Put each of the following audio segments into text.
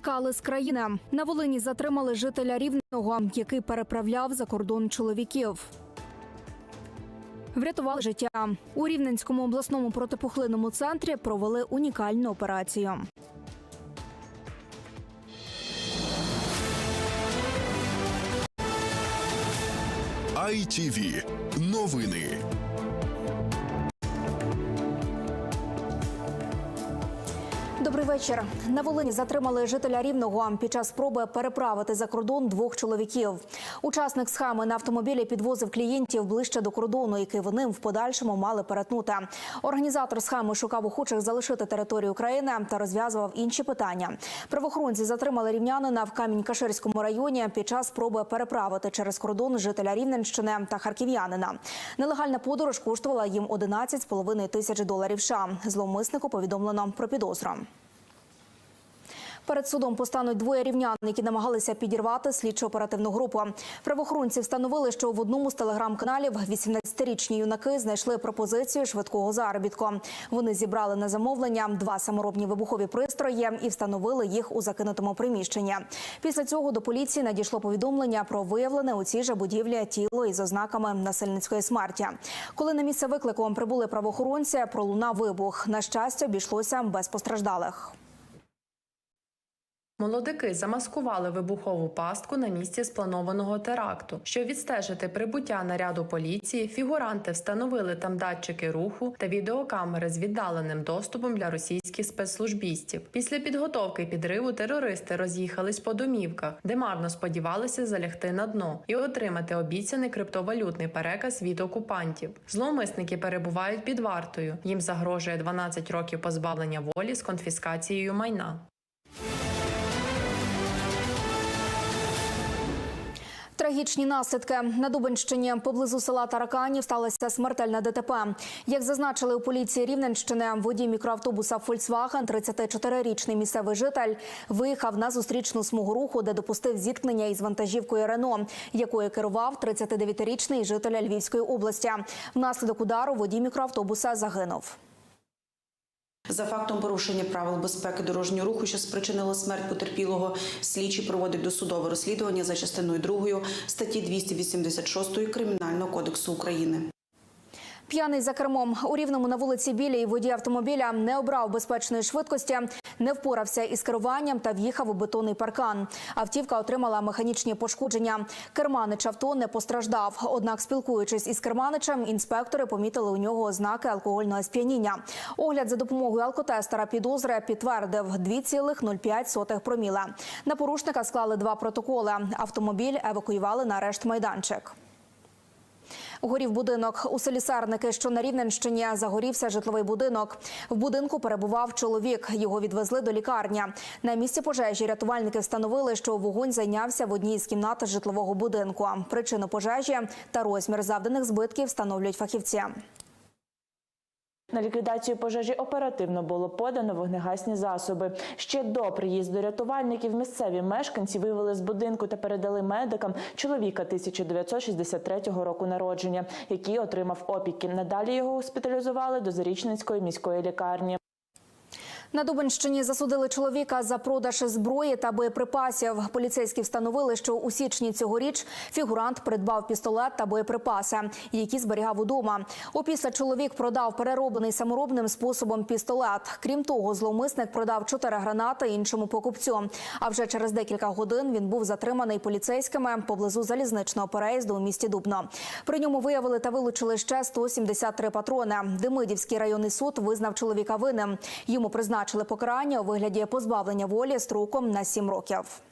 Тікали з країни. На Волині затримали жителя Рівного, який переправляв за кордон чоловіків. Врятували життя. У Рівненському обласному протипухлинному центрі провели унікальну операцію. ITV. Новини. Добрий вечір. На Волині затримали жителя Рівного під час спроби переправити за кордон двох чоловіків. Учасник схеми на автомобілі підвозив клієнтів ближче до кордону, який вони в подальшому мали перетнути. Організатор схеми шукав охочих залишити територію України та розв'язував інші питання. Правоохоронці затримали рівнянина в Камінь-Каширському районі під час спроби переправити через кордон жителя Рівненщини та харків'янина. Нелегальна подорож коштувала їм 11,5 тисяч доларів. США. Зловмиснику повідомлено про підозру. Перед судом постануть двоє рівнян, які намагалися підірвати слідчо-оперативну групу. Правоохоронці встановили, що в одному з телеграм-каналів 18-річні юнаки знайшли пропозицію швидкого заробітку. Вони зібрали на замовлення два саморобні вибухові пристрої і встановили їх у закинутому приміщенні. Після цього до поліції надійшло повідомлення про виявлене у цій же будівлі тіло із ознаками насильницької смерті. Коли на місце виклику прибули правоохоронці, пролунав вибух. На щастя, обійшлося без постраждалих. Молодики замаскували вибухову пастку на місці спланованого теракту. Щоб відстежити прибуття наряду поліції, фігуранти встановили там датчики руху та відеокамери з віддаленим доступом для російських спецслужбістів. Після підготовки підриву терористи роз'їхались по домівках, де марно сподівалися залягти на дно і отримати обіцяний криптовалютний переказ від окупантів. Зловмисники перебувають під вартою. Їм загрожує 12 років позбавлення волі з конфіскацією майна. Трагічні наслідки на Дубенщині поблизу села Тараканів сталося смертельне ДТП. Як зазначили у поліції Рівненщини, водій мікроавтобуса Volkswagen, 34-річний місцевий житель, виїхав на зустрічну смугу руху, де допустив зіткнення із вантажівкою Рено, якою керував 39-річний житель Львівської області. Внаслідок удару водій мікроавтобуса загинув. За фактом порушення правил безпеки дорожнього руху, що спричинило смерть потерпілого, слідчі проводить досудове розслідування за частиною 2 статті 286 Кримінального кодексу України. П'яний за кермом у рівному на вулиці Білій водій автомобіля не обрав безпечної швидкості, не впорався із керуванням та в'їхав у бетонний паркан. Автівка отримала механічні пошкодження. Керманич авто не постраждав. Однак, спілкуючись із керманичем, інспектори помітили у нього ознаки алкогольного сп'яніння. Огляд за допомогою алкотестера підозри підтвердив 2,05 проміла. На порушника склали два протоколи. Автомобіль евакуювали на арешт майданчик. Горів будинок у селі Сарники, що на Рівненщині, загорівся житловий будинок. В будинку перебував чоловік. Його відвезли до лікарні. На місці пожежі рятувальники встановили, що вогонь зайнявся в одній з кімнат житлового будинку. Причину пожежі та розмір завданих збитків встановлюють фахівці. На ліквідацію пожежі оперативно було подано вогнегасні засоби. Ще до приїзду рятувальників місцеві мешканці вивели з будинку та передали медикам чоловіка 1963 року народження, який отримав опіки. Надалі його госпіталізували до Зарічницької міської лікарні. На Дубенщині засудили чоловіка за продаж зброї та боєприпасів. Поліцейські встановили, що у січні цьогоріч фігурант придбав пістолет та боєприпаси, які зберігав удома. Опісля чоловік продав перероблений саморобним способом пістолет. Крім того, зловмисник продав чотири гранати іншому покупцю. А вже через декілька годин він був затриманий поліцейськими поблизу залізничного переїзду у місті Дубно. При ньому виявили та вилучили ще 173 патрони. Демидівський районний суд визнав чоловіка винним. Йому призначили покарання у вигляді позбавлення волі строком на 7 років.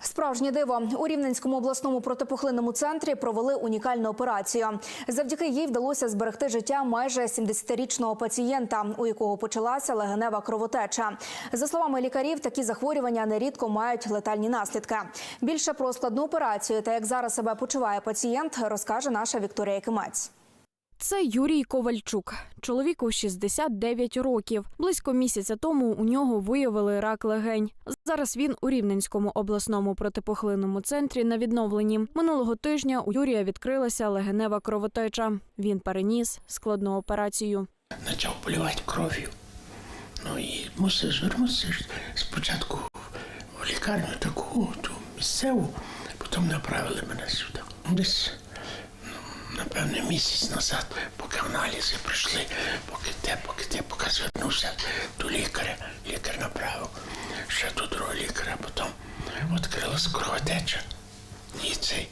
Справжнє диво у Рівненському обласному протипухлинному центрі провели унікальну операцію. Завдяки їй вдалося зберегти життя майже 70-річного пацієнта, у якого почалася легенева кровотеча. За словами лікарів, такі захворювання нерідко мають летальні наслідки. Більше про складну операцію та як зараз себе почуває пацієнт, розкаже наша Вікторія Кимець. Це Юрій Ковальчук. Чоловіку 69 років. Близько місяця тому у нього виявили рак легень. Зараз він у Рівненському обласному протипухлинному центрі на відновленні. Минулого тижня у Юрія відкрилася легенева кровотеча. Він переніс складну операцію. почав поливати кров'ю. Ну і мусиш вернутися спочатку в лікарню таку ту місцеву, потім направили мене сюди. Десь, напевне, місяць назад, поки аналізи пройшли, поки те, поки те, поки звернувся до лікаря, лікар направив ще до другого лікаря, потім відкрилась кровотеча. І цей,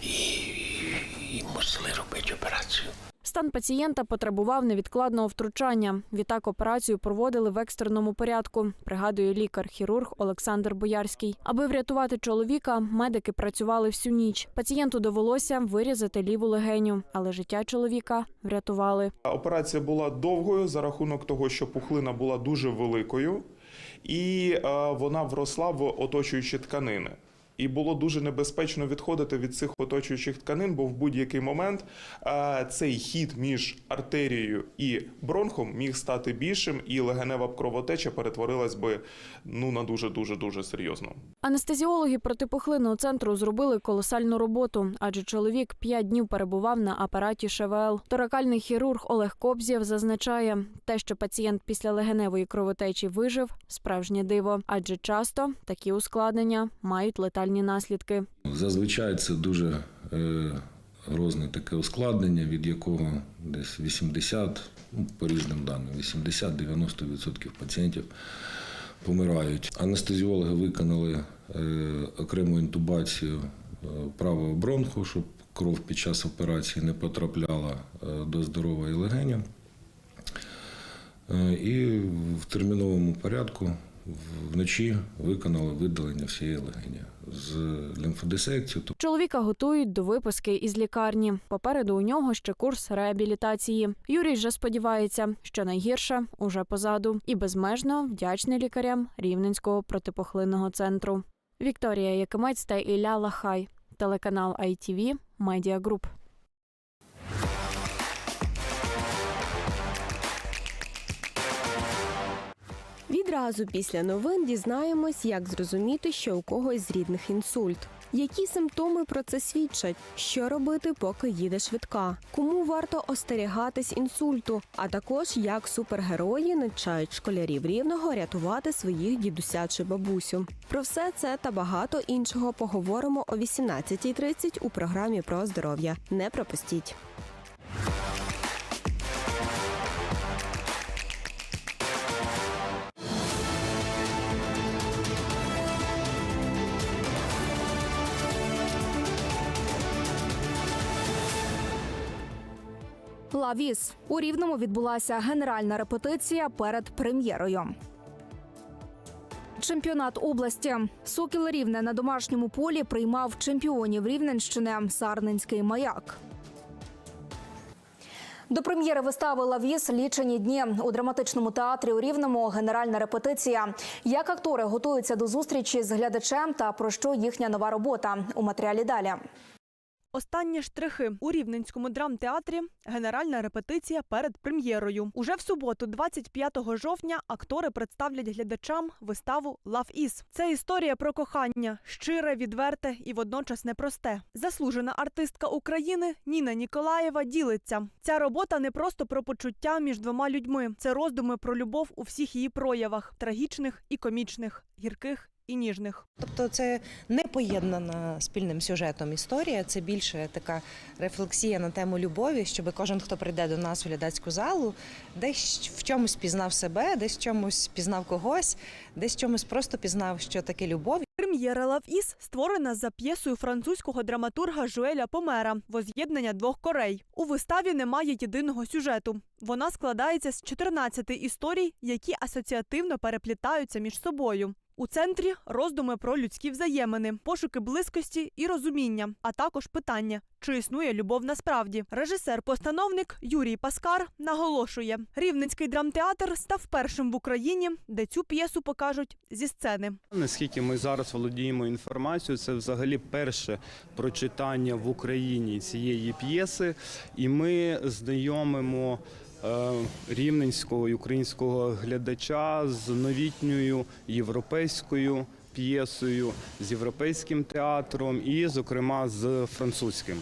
і, і, і мусили робити операцію. Стан пацієнта потребував невідкладного втручання. Відтак операцію проводили в екстреному порядку, пригадує лікар-хірург Олександр Боярський. Аби врятувати чоловіка, медики працювали всю ніч. Пацієнту довелося вирізати ліву легеню, але життя чоловіка врятували. Операція була довгою за рахунок того, що пухлина була дуже великою, і е, вона вросла в оточуючі тканини. І було дуже небезпечно відходити від цих оточуючих тканин, бо в будь-який момент цей хід між артерією і бронхом міг стати більшим, і легенева кровотеча перетворилась би ну на дуже дуже дуже серйозно. Анестезіологи протипухлинного центру зробили колосальну роботу, адже чоловік п'ять днів перебував на апараті ШВЛ. Торакальний хірург Олег Кобзєв зазначає, те, що пацієнт після легеневої кровотечі вижив, справжнє диво, адже часто такі ускладнення мають летальні наслідки. Зазвичай це дуже е, грозне таке ускладнення, від якого десь 80, ну, по різним даним, 80-90% пацієнтів помирають. Анестезіологи виконали е, окрему інтубацію е, правого бронху, щоб кров під час операції не потрапляла до здорової легені. Е, І в терміновому порядку вночі виконали видалення всієї легені з лімфодисекцією. Чоловіка готують до виписки із лікарні. Попереду у нього ще курс реабілітації. Юрій же сподівається, що найгірше уже позаду, і безмежно вдячний лікарям Рівненського протипохлинного центру. Вікторія Якимець та Ілля Лахай, телеканал ITV, Media Відразу після новин дізнаємось, як зрозуміти, що у когось з рідних інсульт. Які симптоми про це свідчать? Що робити, поки їде швидка? Кому варто остерігатись інсульту? А також як супергерої навчають школярів рівного рятувати своїх дідуся чи бабусю. Про все це та багато іншого поговоримо о 18.30 у програмі про здоров'я. Не пропустіть. Лавіс у Рівному відбулася генеральна репетиція перед прем'єрою. Чемпіонат області Сокіл Рівне на домашньому полі приймав чемпіонів Рівненщини Сарненський маяк. До прем'єри вистави Лавіс лічені дні у драматичному театрі у Рівному. Генеральна репетиція. Як актори готуються до зустрічі з глядачем та про що їхня нова робота у матеріалі далі. Останні штрихи у Рівненському драмтеатрі генеральна репетиція перед прем'єрою. Уже в суботу, 25 жовтня, актори представлять глядачам виставу «Лав Іс». Це історія про кохання, щире, відверте і водночас непросте. Заслужена артистка України Ніна Ніколаєва ділиться. Ця робота не просто про почуття між двома людьми. Це роздуми про любов у всіх її проявах трагічних і комічних, гірких і ніжних. Тобто це не поєднана спільним сюжетом історія, це більше така рефлексія на тему любові, щоб кожен, хто прийде до нас в глядацьку залу, десь в чомусь пізнав себе, десь в чомусь пізнав когось, десь в чомусь просто пізнав, що таке любов. Прем'єра «Лав Іс» створена за п'єсою французького драматурга Жуеля Помера «Воз'єднання двох корей». У виставі немає єдиного сюжету. Вона складається з 14 історій, які асоціативно переплітаються між собою. У центрі роздуми про людські взаємини, пошуки близькості і розуміння, а також питання, чи існує любов насправді. Режисер-постановник Юрій Паскар наголошує, Рівненський драмтеатр став першим в Україні, де цю п'єсу покажуть зі сцени. Наскільки ми зараз володіємо інформацією, це взагалі перше прочитання в Україні цієї п'єси, і ми знайомимо рівненського і українського глядача з новітньою європейською п'єсою, з європейським театром і, зокрема, з французьким.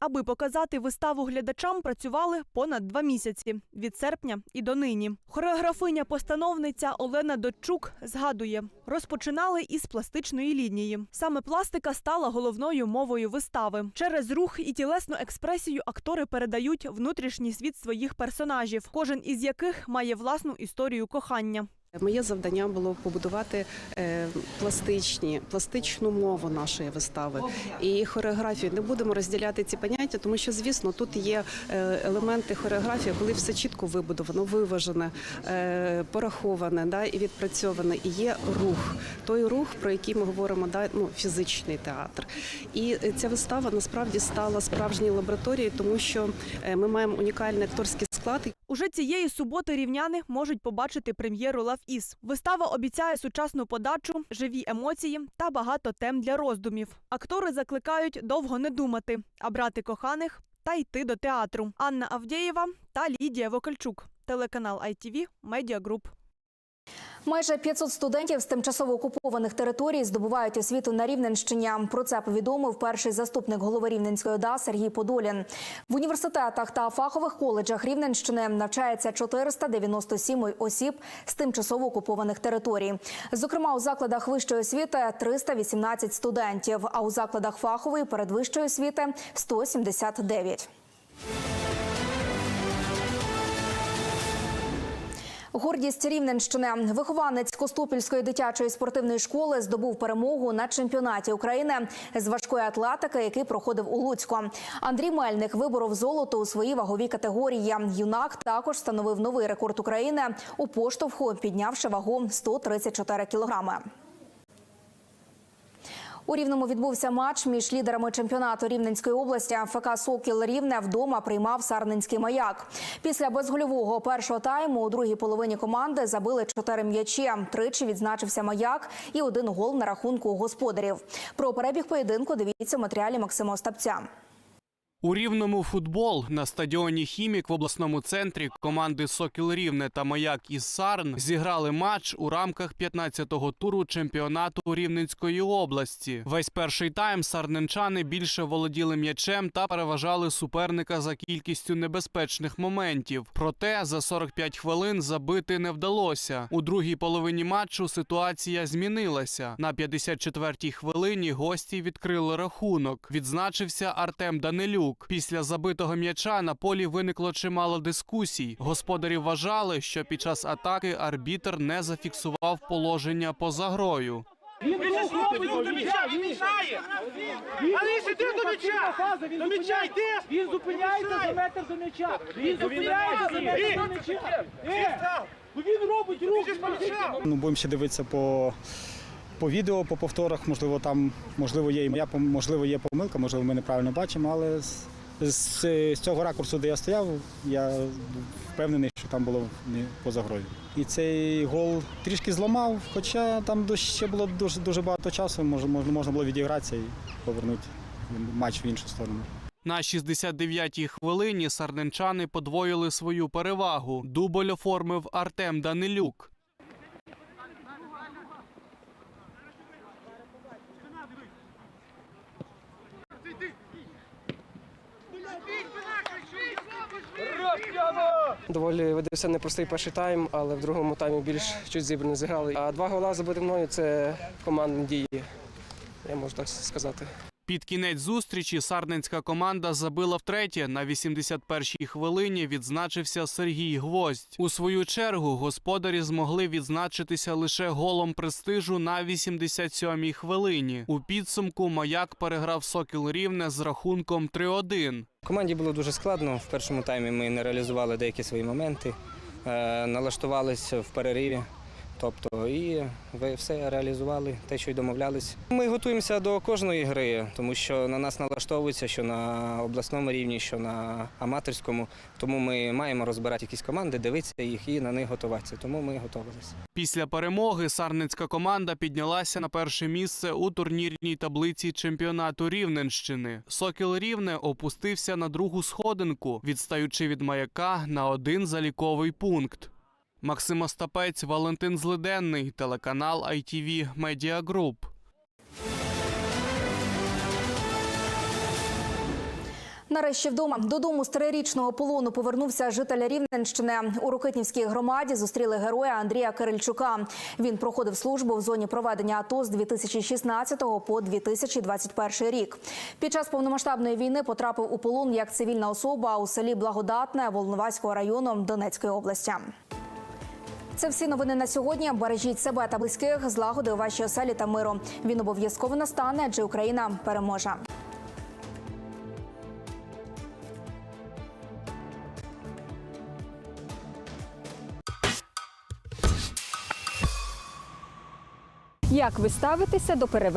Аби показати виставу глядачам, працювали понад два місяці від серпня і до нині. Хореографиня-постановниця Олена Дочук згадує, розпочинали із пластичної лінії. Саме пластика стала головною мовою вистави. Через рух і тілесну експресію актори передають внутрішній світ своїх персонажів, кожен із яких має власну історію кохання. Моє завдання було побудувати е, пластичні, пластичну мову нашої вистави і хореографію. Не будемо розділяти ці поняття, тому що, звісно, тут є е, елементи хореографії, коли все чітко вибудовано, виважене, е, пораховане, да, і відпрацьоване. І є рух, той рух, про який ми говоримо, да, ну, фізичний театр. І ця вистава насправді стала справжньою лабораторією, тому що ми маємо унікальний акторський склад. Уже цієї суботи рівняни можуть побачити прем'єру Лав Іс. Вистава обіцяє сучасну подачу, живі емоції та багато тем для роздумів. Актори закликають довго не думати, а брати коханих та йти до театру. Анна Авдєєва та Лідія Вокальчук. Телеканал ITV Group. Майже 500 студентів з тимчасово окупованих територій здобувають освіту на Рівненщині. Про це повідомив перший заступник голови Рівненської ОДА Сергій Подолін. В університетах та фахових коледжах Рівненщини навчається 497 осіб з тимчасово окупованих територій. Зокрема, у закладах вищої освіти 318 студентів, а у закладах фахової передвищої освіти 179. Гордість Рівненщини. Вихованець Костопільської дитячої спортивної школи здобув перемогу на чемпіонаті України з важкої атлетики, який проходив у Луцьку. Андрій Мельник виборов золото у своїй ваговій категорії. Юнак також встановив новий рекорд України у поштовху, піднявши вагу 134 кілограми. У Рівному відбувся матч між лідерами чемпіонату Рівненської області. ФК Сокіл Рівне вдома приймав Сарненський маяк. Після безгольового першого тайму у другій половині команди забили чотири м'ячі. Тричі відзначився маяк і один гол на рахунку господарів. Про перебіг поєдинку дивіться в матеріалі Максима Остапця. У рівному футбол на стадіоні Хімік в обласному центрі команди Сокіл Рівне та Маяк із Сарн зіграли матч у рамках 15-го туру чемпіонату Рівненської області. Весь перший тайм сарненчани більше володіли м'ячем та переважали суперника за кількістю небезпечних моментів. Проте за 45 хвилин забити не вдалося. У другій половині матчу ситуація змінилася. На 54-й хвилині гості відкрили рахунок. Відзначився Артем Данилюк. Після забитого м'яча на полі виникло чимало дискусій. Господарі вважали, що під час атаки арбітр не зафіксував положення поза грою. Він робить до м'яча, він мішає. Ти до м'яча. До м'яча йди. Він зупиняється за метр до м'яча. Він зупиняється за метр до м'яча. Е, він робить рух. Ну, будемо ще дивитися по, по відео, по повторах. Можливо, там можливо є і пом- можливо, є помилка, можливо, ми неправильно бачимо, але з, з, з цього ракурсу, де я стояв, я впевнений, що там було не поза грою. І цей гол трішки зламав, хоча там ще було дуже, дуже багато часу, можна, можна було відігратися і повернути матч в іншу сторону. На 69-й хвилині сарненчани подвоїли свою перевагу. Дубль оформив Артем Данилюк. Доволі видався непростий перший тайм, але в другому таймі більш чуть зібрано зіграли. А два гола забити мною це командні дії, я можу так сказати. Під кінець зустрічі сарненська команда забила втретє. На 81-й хвилині відзначився Сергій Гвоздь. У свою чергу господарі змогли відзначитися лише голом престижу на 87-й хвилині. У підсумку маяк переграв Сокіл Рівне з рахунком 3-1. Команді було дуже складно. В першому таймі ми не реалізували деякі свої моменти, е, налаштувалися в перериві. Тобто, і ви все реалізували, те, що й домовлялись. Ми готуємося до кожної гри, тому що на нас налаштовується, що на обласному рівні, що на аматорському. Тому ми маємо розбирати якісь команди, дивитися їх і на них готуватися. Тому ми готувалися. Після перемоги сарненська команда піднялася на перше місце у турнірній таблиці чемпіонату Рівненщини. Сокіл Рівне опустився на другу сходинку, відстаючи від маяка на один заліковий пункт. Максим Остапець, Валентин Злиденний, телеканал ITV Media Group. Нарешті вдома додому з трирічного полону повернувся житель Рівненщини. У Рокитнівській громаді зустріли героя Андрія Кирильчука. Він проходив службу в зоні проведення АТО з 2016 по 2021 рік. Під час повномасштабної війни потрапив у полон як цивільна особа у селі Благодатне Волноваського району Донецької області. Це всі новини на сьогодні. Бережіть себе та близьких, злагоди у вашій оселі та миру. Він обов'язково настане, адже Україна переможе. Як ви ставитеся до переведення?